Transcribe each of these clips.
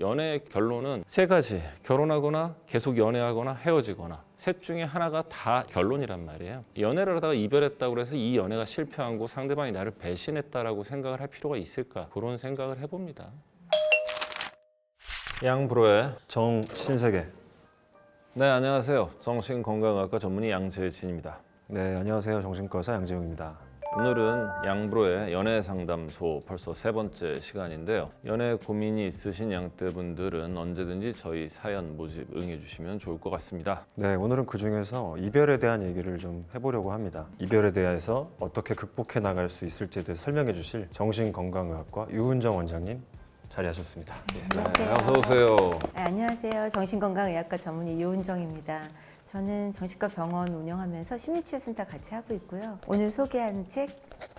연애의 결론은 세 가지. 결혼하거나 계속 연애하거나 헤어지거나. 셋 중에 하나가 다 결론이란 말이에요. 연애를 하다가 이별했다고 해서 이 연애가 실패한 거 상대방이 나를 배신했다라고 생각을 할 필요가 있을까? 그런 생각을 해봅니다. 양브로의 정신세계. 네, 안녕하세요. 정신건강학과 전문의 양재진입니다. 네, 안녕하세요. 정신과 의사 양재용입니다. 오늘은 양브로의 연애 상담소 벌써 세 번째 시간인데요. 연애 고민이 있으신 양떼분들은 언제든지 저희 사연 모집 응해 주시면 좋을 것 같습니다. 네, 오늘은 그 중에서 이별에 대한 얘기를 좀 해보려고 합니다. 이별에 대해서 어떻게 극복해 나갈 수 있을지에 대해서 설명해 주실 정신건강의학과 유은정 원장님 자리하셨습니다. 네, 어서 오세요. 네, 안녕하세요. 정신건강의학과 전문의 유은정입니다. 저는 정신과 병원 운영하면서 심리치료센터 같이 하고 있고요. 오늘 소개하는 책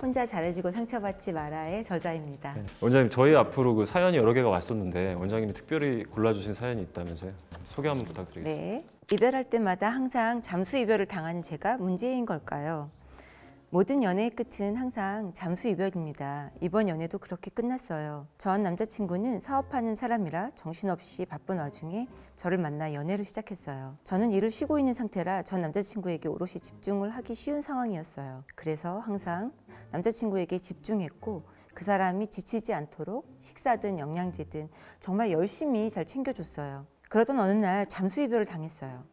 혼자 잘해주고 상처받지 마라의 저자입니다. 네. 원장님, 저희 앞으로 그 사연이 여러 개가 왔었는데 원장님이 특별히 골라주신 사연이 있다면서요? 소개 한번 부탁드리겠습니다. 네. 이별할 때마다 항상 잠수 이별을 당하는 제가 문제인 걸까요? 모든 연애의 끝은 항상 잠수 이별입니다. 이번 연애도 그렇게 끝났어요. 전 남자친구는 사업하는 사람이라 정신없이 바쁜 와중에 저를 만나 연애를 시작했어요. 저는 일을 쉬고 있는 상태라 전 남자친구에게 오롯이 집중을 하기 쉬운 상황이었어요. 그래서 항상 남자친구에게 집중했고 그 사람이 지치지 않도록 식사든 영양제든 정말 열심히 잘 챙겨줬어요. 그러던 어느 날 잠수 이별을 당했어요.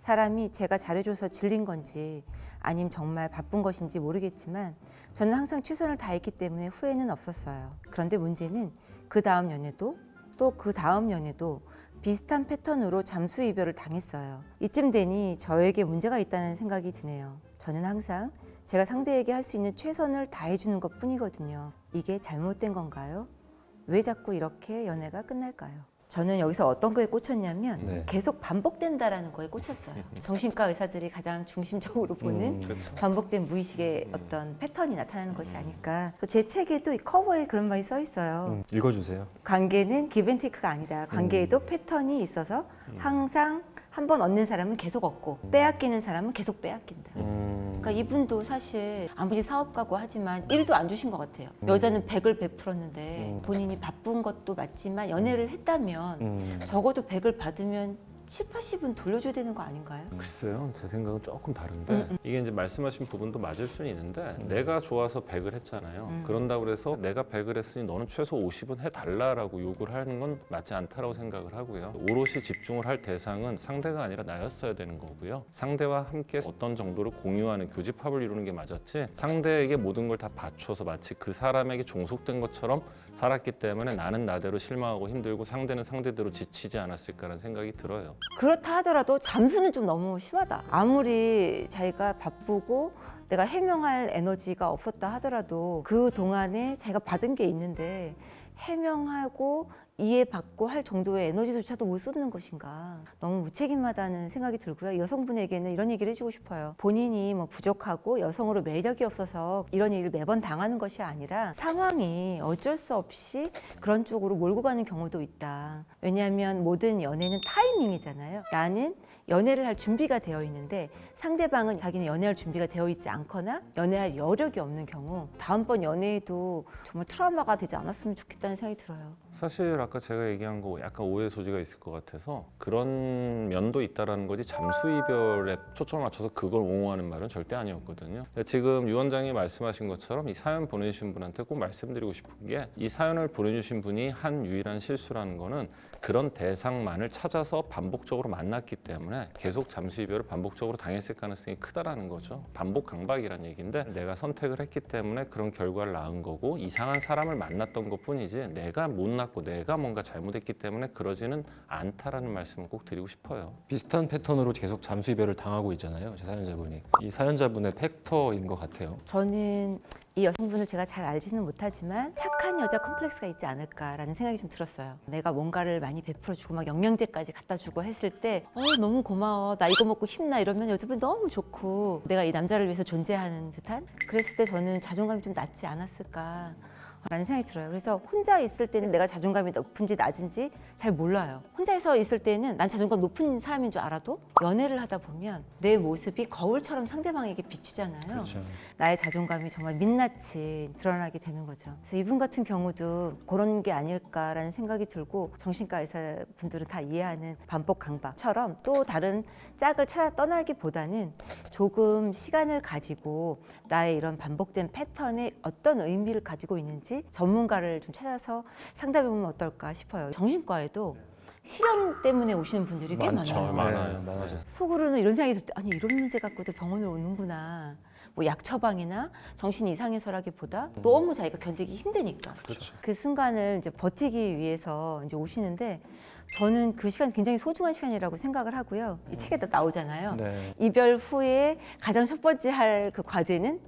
사람이 제가 잘해줘서 질린 건지 아님 정말 바쁜 것인지 모르겠지만 저는 항상 최선을 다했기 때문에 후회는 없었어요. 그런데 문제는 그 다음 연애도 또 그 다음 연애도 비슷한 패턴으로 잠수 이별을 당했어요. 이쯤 되니 저에게 문제가 있다는 생각이 드네요. 저는 항상 제가 상대에게 할 수 있는 최선을 다해주는 것 뿐이거든요. 이게 잘못된 건가요? 왜 자꾸 이렇게 연애가 끝날까요? 저는 여기서 어떤 거에 꽂혔냐면 네. 계속 반복된다라는 거에 꽂혔어요. 정신과 의사들이 가장 중심적으로 보는 음, 반복된 무의식의 어떤 패턴이 나타나는 것이 아닐까. 또제 책에도 이 커버에 그런 말이 써 있어요. 음, 읽어주세요. 관계는 기브앤테이크가 아니다. 관계에도 음. 패턴이 있어서 항상 한 번 얻는 사람은 계속 얻고 빼앗기는 사람은 계속 빼앗긴다. 음, 그러니까 이분도 사실 아무리 사업가고 하지만 일도 안 주신 것 같아요. 여자는 100을 베풀었는데 음. 본인이 바쁜 것도 맞지만 연애를 했다면 음, 적어도 100을 받으면 7, 80은 돌려줘야 되는 거 아닌가요? 글쎄요, 제 생각은 조금 다른데 음, 음. 이게 이제 말씀하신 부분도 맞을 수는 있는데 내가 좋아서 100을 했잖아요. 음. 그런다고 해서 내가 100을 했으니 너는 최소 50은 해달라라고 요구를 하는 건 맞지 않다라고 생각을 하고요. 오롯이 집중을 할 대상은 상대가 아니라 나였어야 되는 거고요. 상대와 함께 어떤 정도로 공유하는 교집합을 이루는 게 맞았지 상대에게 모든 걸다 바쳐서 마치 그 사람에게 종속된 것처럼 살았기 때문에 나는 나대로 실망하고 힘들고 상대는 상대대로 지치지 않았을까라는 생각이 들어요. 그렇다 하더라도 잠수는 좀 너무 심하다. 아무리 자기가 바쁘고 내가 해명할 에너지가 없었다 하더라도 그 동안에 자기가 받은 게 있는데 해명하고 이해받고 할 정도의 에너지조차도 못 쏟는 것인가. 너무 무책임하다는 생각이 들고요. 여성분에게는 이런 얘기를 해주고 싶어요. 본인이 뭐 부족하고 여성으로 매력이 없어서 이런 일을 매번 당하는 것이 아니라 상황이 어쩔 수 없이 그런 쪽으로 몰고 가는 경우도 있다. 왜냐하면 모든 연애는 타이밍이잖아요. 나는 연애를 할 준비가 되어 있는데 상대방은 자기는 연애할 준비가 되어 있지 않거나 연애할 여력이 없는 경우 다음번 연애에도 정말 트라우마가 되지 않았으면 좋겠다는 생각이 들어요. 사실 아까 제가 얘기한 거 약간 오해 소지가 있을 것 같아서 그런 면도 있다라는 거지 잠수 이별에 초점을 맞춰서 그걸 옹호하는 말은 절대 아니었거든요. 지금 유 원장이 말씀하신 것처럼 이 사연 보내주신 분한테 꼭 말씀드리고 싶은 게 이 사연을 보내주신 분이 한 유일한 실수라는 거는 그런 대상만을 찾아서 반복적으로 만났기 때문에 계속 잠수 이별을 반복적으로 당했을 가능성이 크다라는 거죠. 반복 강박이라는 얘기인데 내가 선택을 했기 때문에 그런 결과를 낳은 거고 이상한 사람을 만났던 것 뿐이지 내가 못났고 내가 뭔가 잘못했기 때문에 그러지는 않다라는 말씀을 꼭 드리고 싶어요. 비슷한 패턴으로 계속 잠수 이별을 당하고 있잖아요. 제 사연자분이 이 사연자분의 팩터인 것 같아요. 저는 이 여성분을 제가 잘 알지는 못하지만 착한 여자 컴플렉스가 있지 않을까라는 생각이 좀 들었어요. 내가 뭔가를 많이 베풀어 주고 막 영양제까지 갖다 주고 했을 때 어, 너무 고마워. 나 이거 먹고 힘나 이러면 여자분 너무 좋고 내가 이 남자를 위해서 존재하는 듯한 그랬을 때 저는 자존감이 좀 낮지 않았을까. 라는 생각이 들어요. 그래서 혼자 있을 때는 내가 자존감이 높은지 낮은지 잘 몰라요. 혼자서 있을 때는 난 자존감 높은 사람인 줄 알아도 연애를 하다 보면 내 모습이 거울처럼 상대방에게 비치잖아요. 그렇죠. 나의 자존감이 정말 민낯이 드러나게 되는 거죠. 그래서 이분 같은 경우도 그런 게 아닐까라는 생각이 들고 정신과 의사 분들은 다 이해하는 반복 강박처럼 또 다른 짝을 찾아 떠나기보다는 조금 시간을 가지고 나의 이런 반복된 패턴에 어떤 의미를 가지고 있는지 전문가를 좀 찾아서 상담해 보면 어떨까 싶어요. 정신과에도 실현 때문에 오시는 분들이 꽤 많죠. 많아요. 많아요. 네, 많아졌어요. 속으로는 이런 생각이 들 때 아니 이런 문제 갖고도 병원을 오는구나. 뭐 약 처방이나 정신 이상해서라기보다 너무 자기가 견디기 힘드니까 그렇죠. 그 순간을 이제 버티기 위해서 이제 오시는데 저는 그 시간 굉장히 소중한 시간이라고 생각을 하고요. 이 책에도 나오잖아요. 네. 이별 후에 가장 첫 번째 할 그 과제는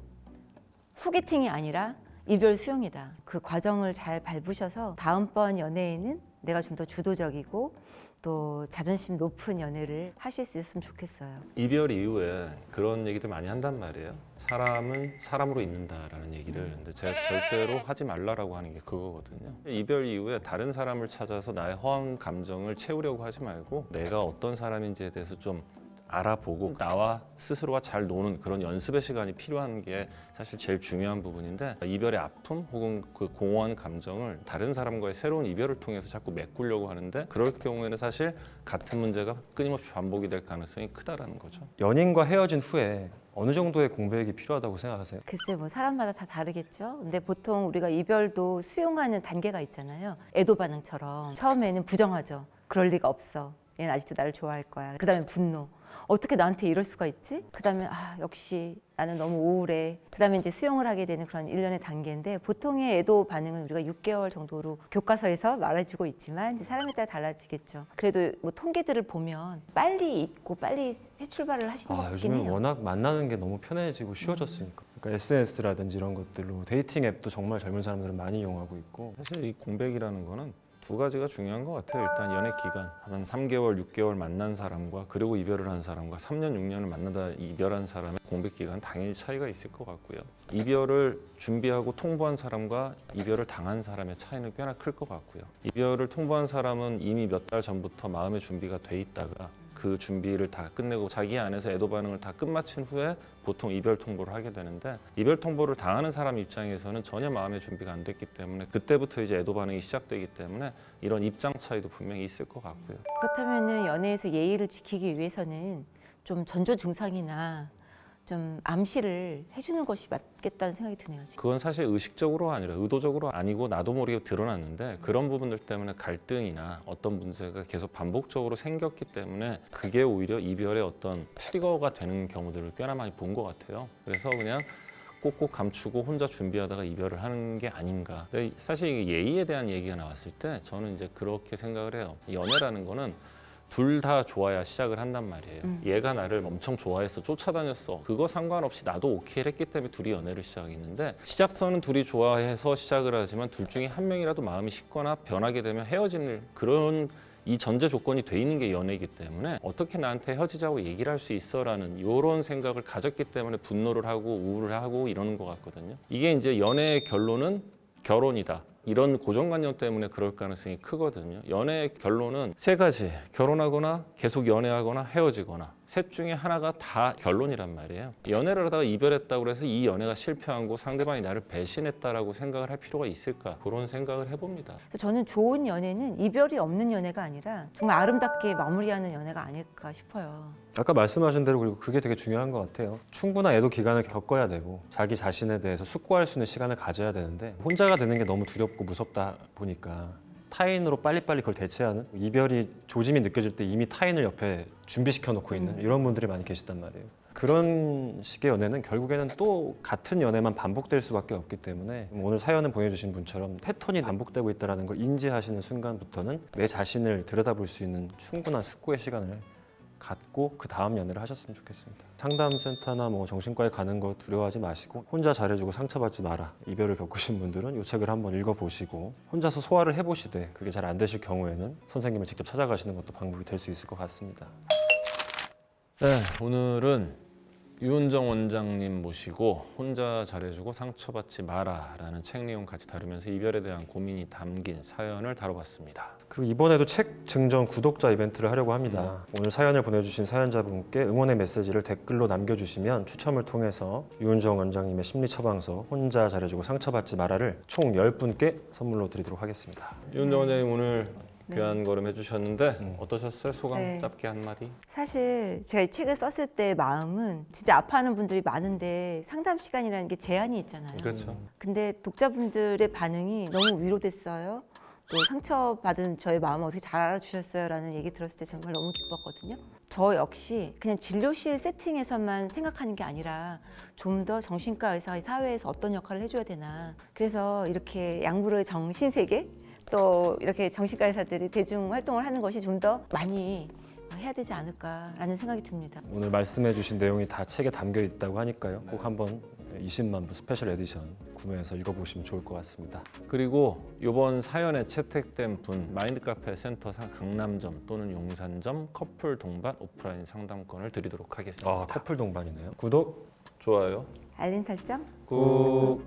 소개팅이 아니라 이별 수용이다. 그 과정을 잘 밟으셔서 다음번 연애에는 내가 좀 더 주도적이고 또 자존심 높은 연애를 하실 수 있으면 좋겠어요. 이별 이후에 그런 얘기들 많이 한단 말이에요. 사람은 사람으로 있는다라는 얘기를. 근데 제가 절대로 하지 말라라고 하는 게 그거거든요. 이별 이후에 다른 사람을 찾아서 나의 허황 감정을 채우려고 하지 말고 내가 어떤 사람인지에 대해서 좀 알아보고 나와 스스로가 잘 노는 그런 연습의 시간이 필요한 게 사실 제일 중요한 부분인데 이별의 아픔 혹은 그 공허한 감정을 다른 사람과의 새로운 이별을 통해서 자꾸 메꾸려고 하는데 그럴 경우에는 사실 같은 문제가 끊임없이 반복이 될 가능성이 크다라는 거죠. 연인과 헤어진 후에 어느 정도의 공백이 필요하다고 생각하세요? 글쎄 뭐 사람마다 다 다르겠죠. 근데 보통 우리가 이별도 수용하는 단계가 있잖아요. 애도 반응처럼 처음에는 부정하죠. 그럴 리가 없어. 얘는 아직도 나를 좋아할 거야. 그다음에 분노. 어떻게 나한테 이럴 수가 있지? 그다음에 아 역시 나는 너무 우울해. 그다음에 이제 수용을 하게 되는 그런 일련의 단계인데 보통의 애도 반응은 우리가 6개월 정도로 교과서에서 말해주고 있지만 이제 사람에 따라 달라지겠죠. 그래도 뭐 통계들을 보면 빨리 잊고 빨리 새 출발을 하시는 것 아, 같긴 요즘은 해요. 워낙 만나는 게 너무 편해지고 쉬워졌으니까. 그러니까 SNS라든지 이런 것들로 데이팅 앱도 정말 젊은 사람들은 많이 이용하고 있고 사실 이 공백이라는 거는 두 가지가 중요한 것 같아요. 일단 연애 기간 한 3개월, 6개월 만난 사람과 그리고 이별을 한 사람과 3년, 6년을 만나다 이별한 사람의 공백 기간 당연히 차이가 있을 것 같고요. 이별을 준비하고 통보한 사람과 이별을 당한 사람의 차이는 꽤나 클 것 같고요. 이별을 통보한 사람은 이미 몇 달 전부터 마음의 준비가 돼 있다가 그 준비를 다 끝내고 자기 안에서 애도 반응을 다 끝마친 후에 보통 이별 통보를 하게 되는데 이별 통보를 당하는 사람 입장에서는 전혀 마음의 준비가 안 됐기 때문에 그때부터 이제 애도 반응이 시작되기 때문에 이런 입장 차이도 분명히 있을 것 같고요. 그렇다면은 연애에서 예의를 지키기 위해서는 좀 전조 증상이나 좀 암시를 해주는 것이 맞겠다는 생각이 드네요. 지금. 그건 사실 의식적으로 아니라 의도적으로 아니고 나도 모르게 드러났는데 그런 부분들 때문에 갈등이나 어떤 문제가 계속 반복적으로 생겼기 때문에 그게 오히려 이별의 어떤 트리거가 되는 경우들을 꽤나 많이 본 것 같아요. 그래서 그냥 꼭꼭 감추고 혼자 준비하다가 이별을 하는 게 아닌가. 근데 사실 예의에 대한 얘기가 나왔을 때 저는 이제 그렇게 생각을 해요. 연애라는 거는 둘 다 좋아야 시작을 한단 말이에요. 음. 얘가 나를 엄청 좋아해서 쫓아다녔어. 그거 상관없이 나도 오케이를 했기 때문에 둘이 연애를 시작했는데 시작선은 둘이 좋아해서 시작을 하지만 둘 중에 한 명이라도 마음이 식거나 변하게 되면 헤어지는 그런 이 전제 조건이 돼 있는 게 연애이기 때문에 어떻게 나한테 헤어지자고 얘기를 할 수 있어라는 이런 생각을 가졌기 때문에 분노를 하고 우울을 하고 이러는 것 같거든요. 이게 이제 연애의 결론은 결혼이다. 이런 고정관념 때문에 그럴 가능성이 크거든요. 연애의 결론은 세 가지. 결혼하거나 계속 연애하거나 헤어지거나. 셋 중에 하나가 다 결론이란 말이에요. 연애를 하다가 이별했다고 해서 이 연애가 실패한 거 상대방이 나를 배신했다라고 생각을 할 필요가 있을까? 그런 생각을 해봅니다. 그래서 저는 좋은 연애는 이별이 없는 연애가 아니라 정말 아름답게 마무리하는 연애가 아닐까 싶어요. 아까 말씀하신 대로 그리고 그게 되게 중요한 것 같아요. 충분한 애도 기간을 겪어야 되고 자기 자신에 대해서 숙고할 수 있는 시간을 가져야 되는데 혼자가 되는 게 너무 두렵고 무섭다 보니까 타인으로 빨리빨리 그걸 대체하는 이별이 조짐이 느껴질 때 이미 타인을 옆에 준비시켜 놓고 있는 이런 분들이 많이 계시단 말이에요. 그런 식의 연애는 결국에는 또 같은 연애만 반복될 수밖에 없기 때문에 오늘 사연을 보내주신 분처럼 패턴이 반복되고 있다는 걸 인지하시는 순간부터는 내 자신을 들여다볼 수 있는 충분한 숙고의 시간을 갖고 그 다음 연애를 하셨으면 좋겠습니다. 상담센터나 뭐 정신과에 가는 거 두려워하지 마시고 혼자 잘해주고 상처받지 마라. 이별을 겪으신 분들은 이 책을 한번 읽어보시고 혼자서 소화를 해보시되 그게 잘 안 되실 경우에는 선생님을 직접 찾아가시는 것도 방법이 될 수 있을 것 같습니다. 네, 오늘은 유은정 원장님 모시고 혼자 잘해주고 상처받지 마라라는 책 내용 같이 다루면서 이별에 대한 고민이 담긴 사연을 다뤄봤습니다. 그리고 이번에도 책 증정 구독자 이벤트를 하려고 합니다. 오늘 사연을 보내주신 사연자분께 응원의 메시지를 댓글로 남겨주시면 추첨을 통해서 유은정 원장님의 심리 처방서 혼자 잘해주고 상처받지 마라를 총 10분께 선물로 드리도록 하겠습니다. 유은정 원장님 오늘 네. 귀한 걸음 해주셨는데 음. 어떠셨어요? 소감 네. 짧게 한 마디? 사실 제가 이 책을 썼을 때 마음은 진짜 아파하는 분들이 많은데 상담 시간이라는 게 제한이 있잖아요. 그렇죠. 근데 독자분들의 반응이 너무 위로됐어요. 또 상처받은 저의 마음을 어떻게 잘 알아주셨어요 라는 얘기 들었을 때 정말 너무 기뻤거든요. 저 역시 그냥 진료실 세팅에서만 생각하는 게 아니라 좀 더 정신과 의사가 이 사회에서 어떤 역할을 해줘야 되나. 그래서 이렇게 양부로의 정신세계 또 이렇게 정신과 의사들이 대중 활동을 하는 것이 좀 더 많이 해야 되지 않을까라는 생각이 듭니다. 오늘 말씀해주신 내용이 다 책에 담겨 있다고 하니까요. 꼭 한번 20만 부 스페셜 에디션 구매해서 읽어보시면 좋을 것 같습니다. 그리고 이번 사연에 채택된 분 마인드 카페 센터 상 강남점 또는 용산점 커플 동반 오프라인 상담권을 드리도록 하겠습니다. 아 커플 동반이네요. 구독 좋아요. 알림 설정. 꾹.